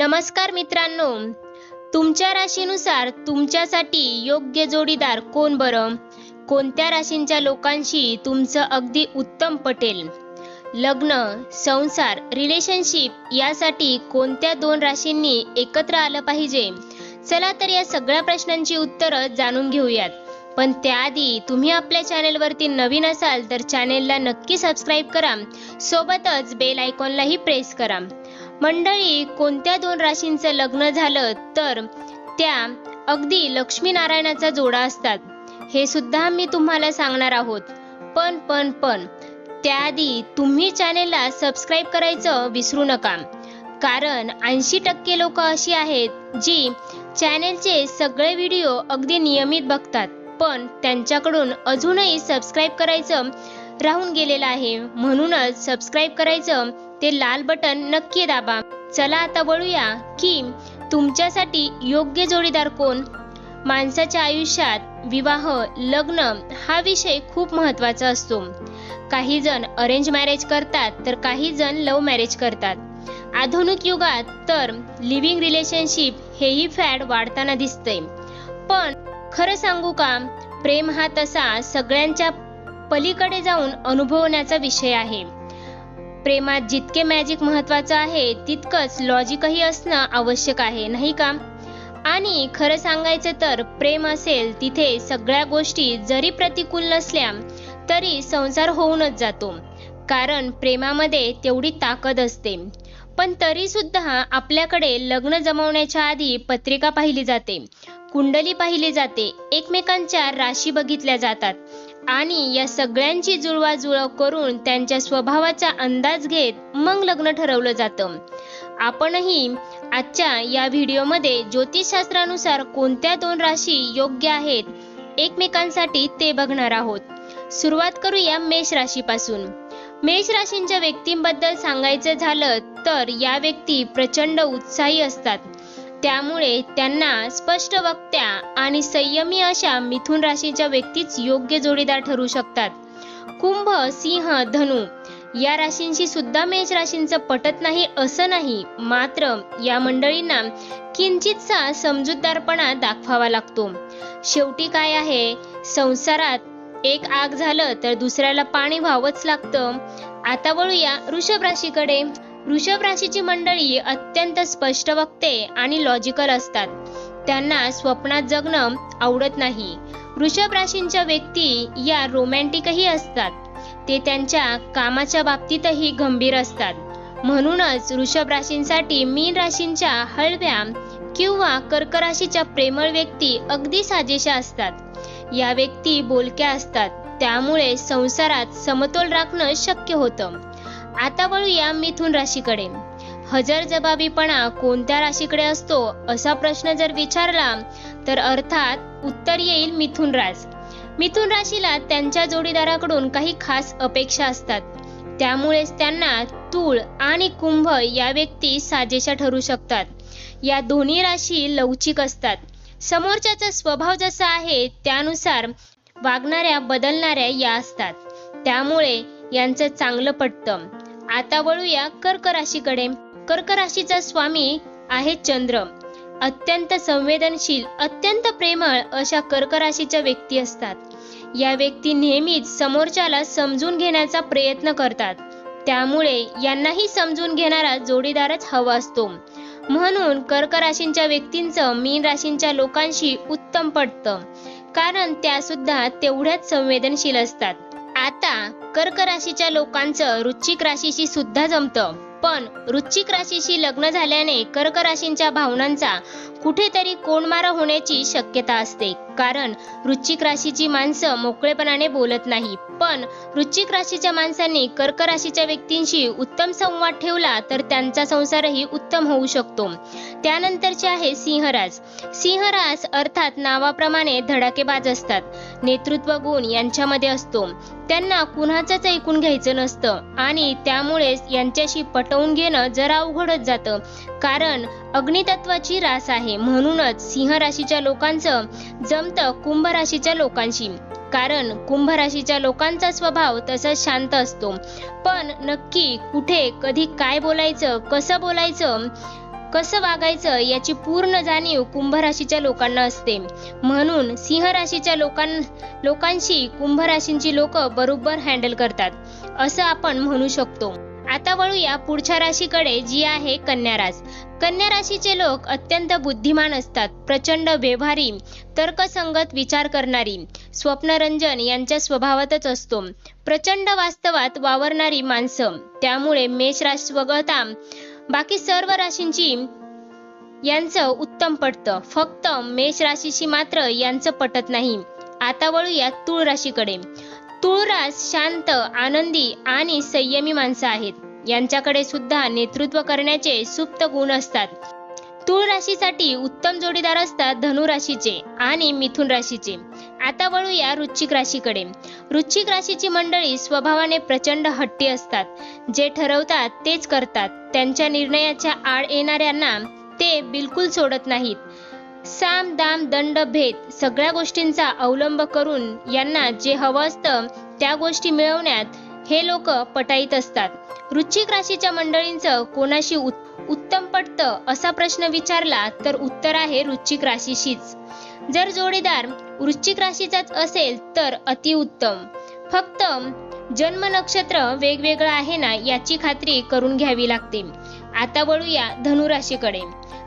नमस्कार मित्रांनो. तुमच्या राशीनुसार तुमच्यासाठी योग्य जोडीदार कोण बरं? कोणत्या राशींच्या लोकांशी तुमचं अगदी उत्तम पटेल? लग्न संसार रिलेशनशिप यासाठी कोणत्या दोन राशींनी एकत्र आलं पाहिजे? चला तर या सगळ्या प्रश्नांची उत्तरं जाणून घेऊयात. पण त्याआधी तुम्ही आपल्या चॅनेलवरती नवीन असाल तर चॅनेलला नक्की सबस्क्राईब करा. सोबतच बेल आयकॉनलाही प्रेस करा. मंडळी कोणत्या दोन राशींचं लग्न झालं तर त्या अगदी लक्ष्मीनारायणाचा जोडा असतात. हे सुद्धा मी तुम्हाला सांगणार आहोत. पण पण पण त्याआधी तुम्ही चॅनेलला सबस्क्राईब करायचं विसरू नका. कारण ऐंशी टक्के लोक अशी आहेत जी चॅनेलचे सगळे व्हिडिओ अगदी नियमित बघतात. पण त्यांच्याकडून अजूनही सबस्क्राईब करायचं राहून गेलेलं आहे. म्हणूनच सबस्क्राईब करायचं ते लाल बटन नक्की दाबा. चला आता वळूया की तुमच्यासाठी योग्य जोडीदार कोण? माणसाच्या आयुष्यात विवाह लग्न हा विषय खूप महत्त्वाचा असतो. काही जण अरेंज मॅरेज करतात तर काही जण लव्ह मॅरेज करतात. आधुनिक युगात तर लिव्हिंग रिलेशनशिप हेही फॅड वाढताना दिसतंय. पण खरं सांगू का? प्रेम हा तसा सगळ्यांच्या पलीकडे जाऊन अनुभवण्याचा विषय आहे. प्रेमात जितके मॅजिक महत्वाचं आहे तितकंच लॉजिकही असणं आवश्यक आहे नाही का? आणि खरं सांगायचं तर प्रेम असेल तिथे सगळ्या गोष्टी जरी प्रतिकूल नसल्या तरी संसार होऊनच जातो. कारण प्रेमामध्ये तेवढी ताकद असते. पण तरी सुद्धा आपल्याकडे लग्न जमवण्याच्या आधी पत्रिका पाहिली जाते. कुंडली पाहिली जाते. एकमेकांच्या राशी बघितल्या जातात. आणि या सगळ्यांची जुळवाजुळव करून त्यांच्या स्वभावाचा अंदाज घेत मग लग्न ठरवलं जातं. आपणही आजच्या या व्हिडिओमध्ये ज्योतिषशास्त्रानुसार कोणत्या दोन राशी योग्य आहेत एकमेकांसाठी ते बघणार आहोत. सुरुवात करूया मेष राशीपासून. मेष राशींच्या व्यक्तींबद्दल सांगायचं झालं तर या व्यक्ती प्रचंड उत्साही असतात. त्यामुळे त्यांना स्पष्ट वक्त्या आणि संयमी अशा मिथुन राशीच्या व्यक्तीच योग्य जोडीदार ठरू शकतात. कुंभ सिंह धनु या राशींशी सुद्धा मेष राशींचं पटत नाही असं नाही मात्र या मंडळींना किंचितसा समजूतदारपणा दाखवावा लागतो. शेवटी काय आहे? संसारात एक आग झालं तर दुसऱ्याला पाणी व्हावंच लागतं. आता वळूया वृषभ राशीकडे. वृषभ राशीची मंडळी अत्यंत स्पष्ट वक्ते आणि लॉजिकल असतात. त्यांना स्वप्नात जगणं आवडत नाही. वृषभ राशींच्या व्यक्ती या रोमॅन्टिकही असतात. ते त्यांच्या कामाच्या बाबतीतही गंभीर असतात. म्हणूनच वृषभ राशींसाठी मीन राशींच्या हळव्या किंवा कर्क राशीच्या प्रेमळ व्यक्ती अगदी साजेशा असतात. या व्यक्ती बोलक्या असतात. त्यामुळे संसारात समतोल राखणं शक्य होतं. आता वळूया मिथुन राशीकडे. हजर जबाबीपणा कोणत्या राशीकडे असतो असा प्रश्न जर विचारला तर अर्थात उत्तर येईल मिथुन रास मिथुन राशीला त्यांच्या जोडीदाराकडून काही खास अपेक्षा असतात. त्यामुळेच त्यांना तूळ आणि कुंभ या व्यक्ती साजेशा ठरू शकतात. या दोन्ही राशी लवचिक असतात. समोरच्याचा स्वभाव जसा आहे त्यानुसार वागणाऱ्या बदलणाऱ्या या असतात. त्यामुळे यांचं चांगलं पटतं. आता वळूया कर्क राशीकडे कर्क राशीचा स्वामी आहे चंद्र. अत्यंत संवेदनशील अत्यंत प्रेमळ अशा कर्क राशीच्या व्यक्ती असतात. या व्यक्ती नेहमीच समोरच्याला समजून घेण्याचा प्रयत्न करतात. त्यामुळे यांनाही समजून घेणारा जोडीदारच हवा असतो. म्हणून कर्क राशींच्या व्यक्तींचं मीन राशींच्या लोकांशी उत्तम पटतं. कारण त्या सुद्धा तेवढ्याच संवेदनशील असतात. आता कर्क राशीच्या लोकांचं वृश्चिक राशीशी सुद्धा जमतं. पण वृश्चिक राशीशी लग्न झाल्याने कर्क राशींच्या भावनांचा कुठेतरी कोणमारा होण्याची शक्यता असते. कारण वृश्चिक राशीची माणसं मोकळेपणाने बोलत नाही. पण वृश्चिक राशीच्या माणसांनी कर्क राशीच्या व्यक्तींशी उत्तम संवाद ठेवला तर त्यांचा संसारही उत्तम होऊ शकतो. त्यानंतरचे आहे सिंहराज. सिंहराज अर्थात नावाप्रमाणे धडाकेबाज असतात. नेतृत्व गुण यांच्यामध्ये असतो. त्यांना कुणाचंच ऐकून घ्यायचं नसतं आणि त्यामुळेच यांच्याशी पटवून घेणं जरा अवघडच जातं. कारण अग्नितत्वाची रास आहे. म्हणूनच सिंह राशीच्या लोकांचं जमतं कुंभ राशीच्या लोकांशी. कारण कुंभ राशीच्या लोकांचा स्वभाव तसंच शांत असतो. पण नक्की कुठे कधी काय बोलायचं कसं बोलायचं कसं वागायचं याची पूर्ण जाणीव कुंभ राशीच्या लोकांना असते. म्हणून सिंह राशीच्या लोकां लोकांशी कुंभ राशींची लोक बरोबर हँडल करतात. असं आपण म्हणू शकतो. आता वळूया पुढच्या राशीकडे जी आहे कन्या रास कन्या राशीचे लोक अत्यंत बुद्धिमान असतात प्रचंड व्यवहारी तर्कसंगत विचार करणारी स्वप्नरंजन यांच्या स्वभावातच असतो. प्रचंड वास्तवात वावरणारी माणसं त्यामुळे मेष राशी वगळता बाकी सर्व राशींची यांचं उत्तम पटतं फक्त मेष राशीशी मात्र यांचं पटत नाही. आता वळूया तुळ राशीकडे. तुळराज शांत आनंदी आणि संयमी माणसं आहेत. यांच्याकडे सुद्धा नेतृत्व करण्याचे सुप्त गुण असतात. तुळ राशीसाठी उत्तम जोडीदार असतात धनु राशीचे आणि मिथुन राशीचे. आता वळूया वृश्चिक राशीकडे. वृश्चिक राशीची मंडळी स्वभावाने प्रचंड हट्टी असतात. जे ठरवतात तेच करतात. त्यांच्या निर्णयाच्या आड येणाऱ्यांना ते बिलकुल सोडत नाहीत. साम दाम दंड भेद सगळ्या गोष्टींचा अवलंब करून यांना जे हवं असतं त्या गोष्टी मिळवण्यात हे लोक पटाईत असतात. वृश्चिक राशीच्या मंडळींचं कोणाशी उत्तम पटतं असा प्रश्न विचारला तर उत्तर आहे वृश्चिक राशीशीच. जर जोडीदार वृश्चिक राशीचाच असेल तर अतिउत्तम फक्त जन्म नक्षत्र वेगवेगळं आहे ना याची खात्री करून घ्यावी लागते. आता वळूया धनुराशीकडे.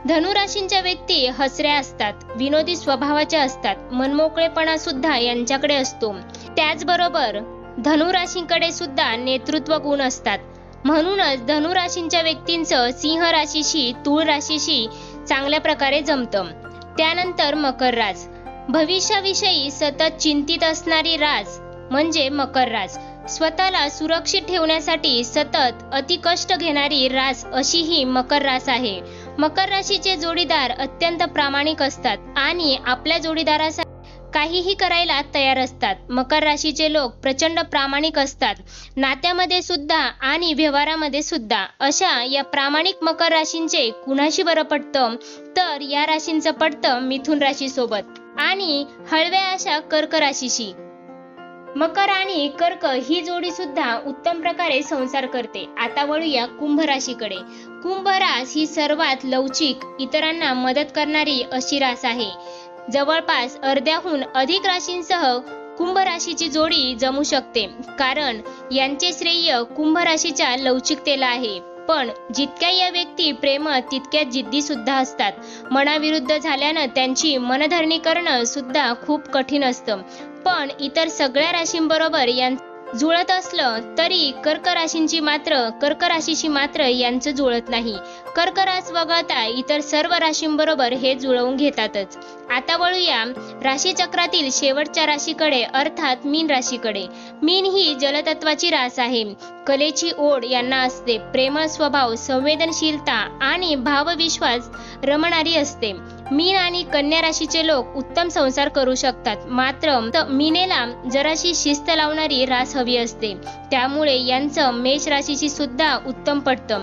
धनुराशींच्या व्यक्ती हसऱ्या असतात विनोदी स्वभावाच्या असतात मनमोकळेपणा सुद्धा यांच्याकडे असतो. त्याचबरोबर धनुराशींकडे सुद्धा नेतृत्व गुण असतात. म्हणूनच धनुराशींच्या व्यक्तींचं सिंह राशीशी तूळ राशीशी चांगल्या प्रकारे जमतं. त्यानंतर मकर राज. भविष्याविषयी सतत चिंतित असणारी राज म्हणजे मकर राज. स्वतःला सुरक्षित ठेवण्यासाठी सतत अति कष्ट घेणारी रास अशी ही मकर रास आहे. मकर राशीचे जोडीदार अत्यंत प्रामाणिक असतात आणि आपल्या जोडीदारासाठी काहीही करायला तयार असतात. मकर राशीचे लोक प्रचंड प्रामाणिक असतात. नात्यामध्ये सुद्धा आणि व्यवहारामध्ये सुद्धा. अशा या प्रामाणिक मकर राशींचे कुणाशी बरं पडतं? तर या राशींचं पडतं मिथुन राशीसोबत आणि हळव्या अशा कर्क राशीशी. मकर आणि कर्क ही जोडी सुद्धा उत्तम प्रकारे संसार करते. आता वळूया कुंभ राशीकडे कुंभ रास ही सर्वात लवचिक इतरांना मदत करणारी अशी रास आहे. जवळपास अर्ध्याहून अधिक राशींसह कुंभ राशीची जोडी जमू शकते. कारण यांचे श्रेय कुंभ राशीच्या लवचिकतेला आहे. पण जितक्या या व्यक्ती प्रेम तितक्या जिद्दी सुद्धा असतात. मनाविरुद्ध झाल्यानं त्यांची मनधरणी करणं सुद्धा खूप कठीण असतं. पण इतर सगळ्या राशींबरोबर यां जुळत असलं तरी कर्क राशींची मात्र कर्क राशीशी मात्र यांचं जुळत नाही. कर्क रास वगळता इतर सर्व राशींबरोबर हे जुळवून घेतातच. आता वळूया राशीचक्रातील शेवटच्या राशीकडे अर्थात मीन राशीकडे. मीन ही जलतत्वाची रास आहे. कलेची ओढ यांना असते. प्रेमळ स्वभाव संवेदनशीलता आणि भावविश्वास रमणारी असते. मीन आणि कन्या राशीचे लोक उत्तम संसार करू शकतात. मात्र मीनेला जराशी शिस्त लावणारी रास हवी असते. त्यामुळे यांचं मेष राशीशी सुद्धा उत्तम पटतं